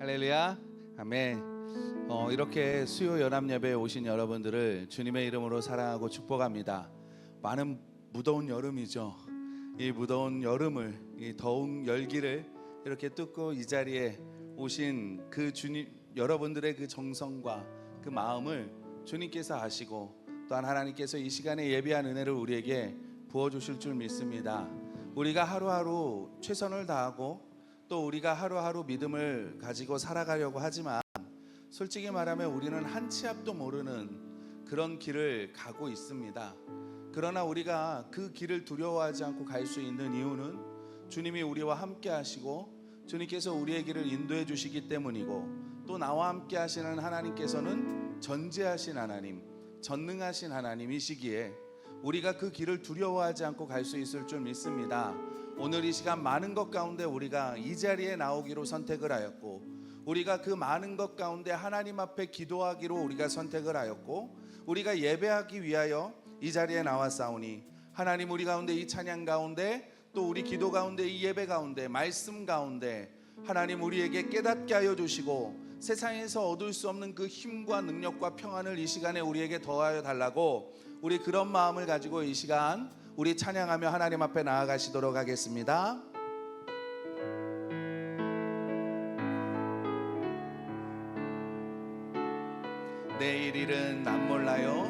할렐루야. 아멘. 어, 이렇게 수요 연합 예배에 오신 여러분들을 주님의 이름으로 사랑하고 축복합니다. 많은 무더운 여름이죠. 이 무더운 여름을 이 더운 열기를 이렇게 뚫고 이 자리에 오신 그 주님 여러분들의 그 정성과 그 마음을 주님께서 아시고 또한 하나님께서 이 시간에 예비한 은혜를 우리에게 부어 주실 줄 믿습니다. 우리가 하루하루 최선을 다하고 또 우리가 하루하루 믿음을 가지고 살아가려고 하지만 솔직히 말하면 우리는 한 치 앞도 모르는 그런 길을 가고 있습니다. 그러나 우리가 그 길을 두려워하지 않고 갈 수 있는 이유는 주님이 우리와 함께 하시고 주님께서 우리의 길을 인도해 주시기 때문이고 또 나와 함께 하시는 하나님께서는 전지하신 하나님, 전능하신 하나님이시기에 우리가 그 길을 두려워하지 않고 갈 수 있을 줄 믿습니다. 오늘 이 시간 많은 것 가운데 우리가 이 자리에 나오기로 선택을 하였고 우리가 그 많은 것 가운데 하나님 앞에 기도하기로 우리가 선택을 하였고 우리가 예배하기 위하여 이 자리에 나왔사오니 하나님 우리 가운데 이 찬양 가운데 또 우리 기도 가운데 이 예배 가운데 말씀 가운데 하나님 우리에게 깨닫게 하여 주시고 세상에서 얻을 수 없는 그 힘과 능력과 평안을 이 시간에 우리에게 더하여 달라고 우리 그런 마음을 가지고 이 시간 우리 찬양하며 하나님 앞에 나아가시도록 하겠습니다. 내일 일은 난 몰라요.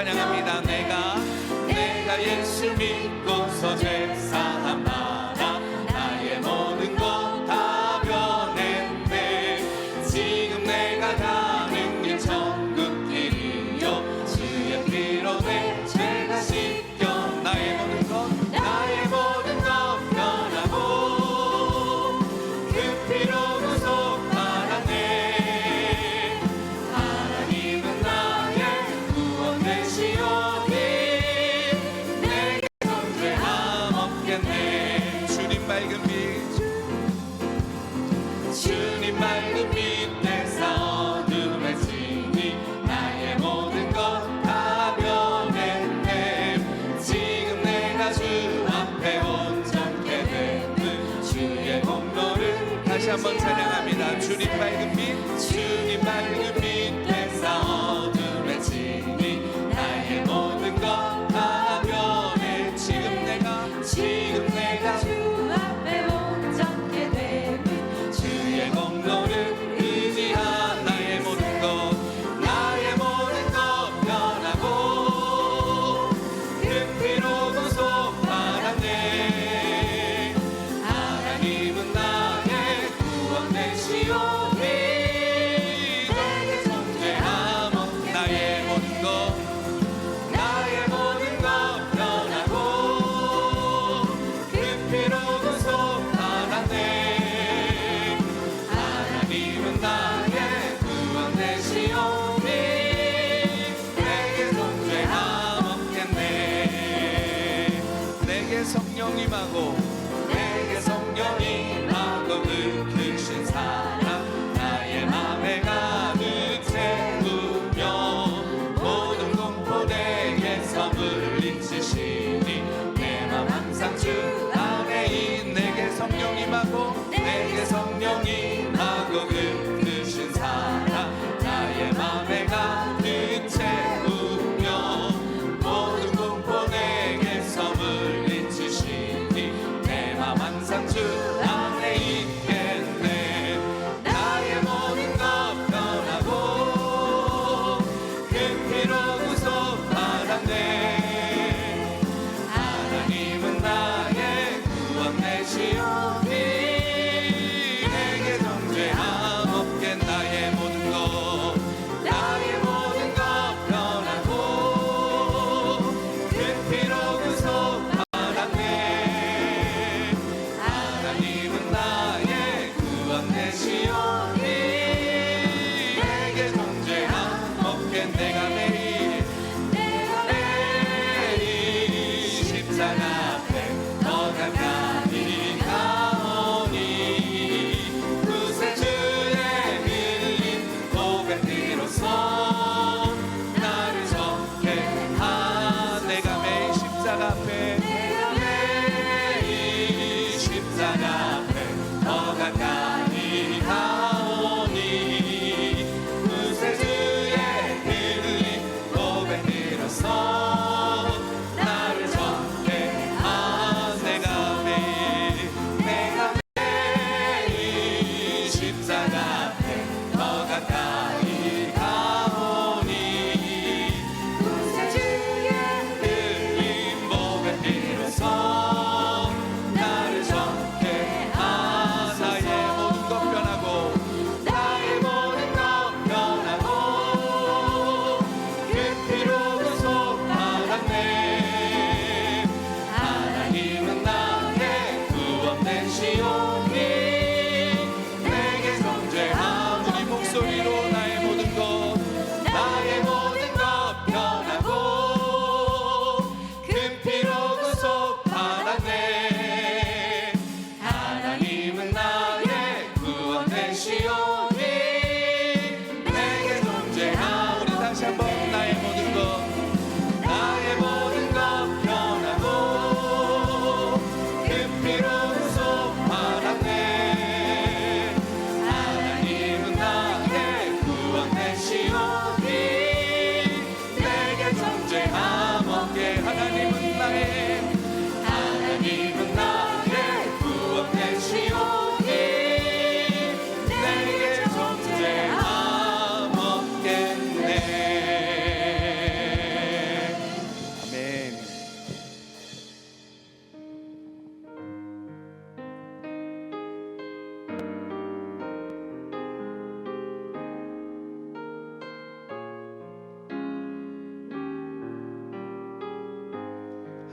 찬양합니다. 내가 내가 예수 믿고서 제 성령이 임하고 내게 성령이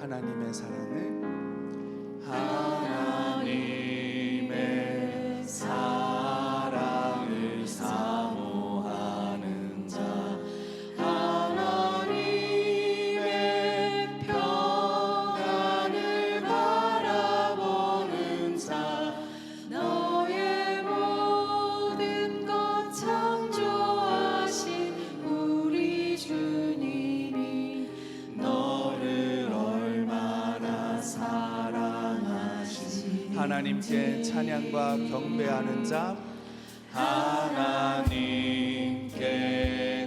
하나님의 사랑을. 하나님께 찬양과 경배하는 자. 하나님께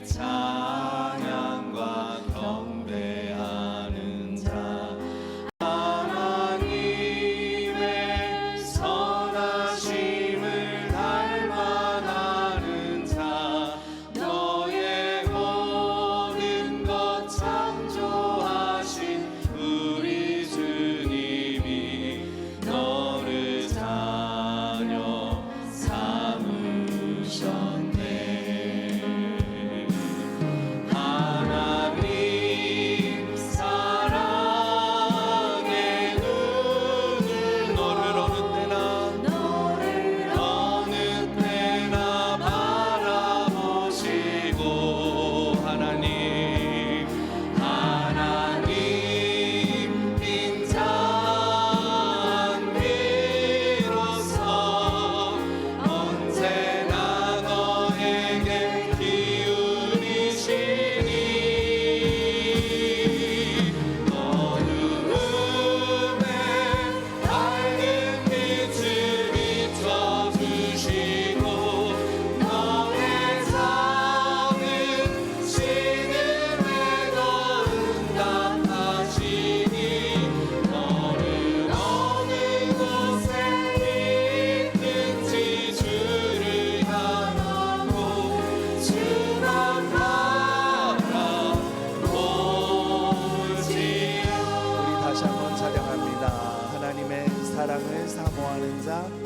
찬양 hands up.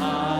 high.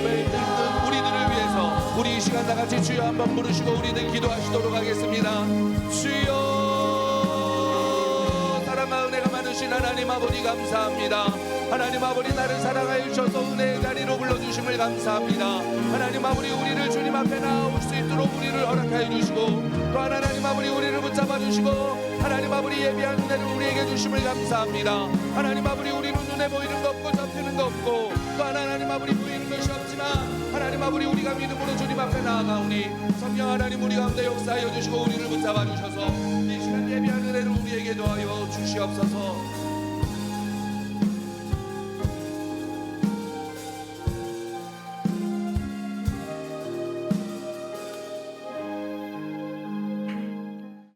우리들을 위해서 우리 이 시간 다 같이 주여 한번 부르시고 우리들 기도하시도록 하겠습니다. 주여 사랑과 은혜가 많으신 하나님 아버지 감사합니다. 하나님 아버지 나를 사랑하여 주셔서 은혜의 자리로 불러주심을 감사합니다. 하나님 아버지 우리를 주님 앞에 나올 수 있도록 우리를 허락하여 주시고 또 하나님 아버지 우리를 붙잡아 주시고 하나님 아버지 예비한 은혜를 우리에게 주심을 감사합니다. 하나님 아버지 우리는 눈에 보이는 것 없고 것 없고 또 하나님 아버지 보이는 것이 없지만 하나님 아버지 우리가 믿음으로 주님 앞에 나아가오니 성령 하나님 우리 가운데 역사하여 주시고 우리를 붙잡아 주셔서 이 시간 예비한 은혜를 우리에게 더하여 주시옵소서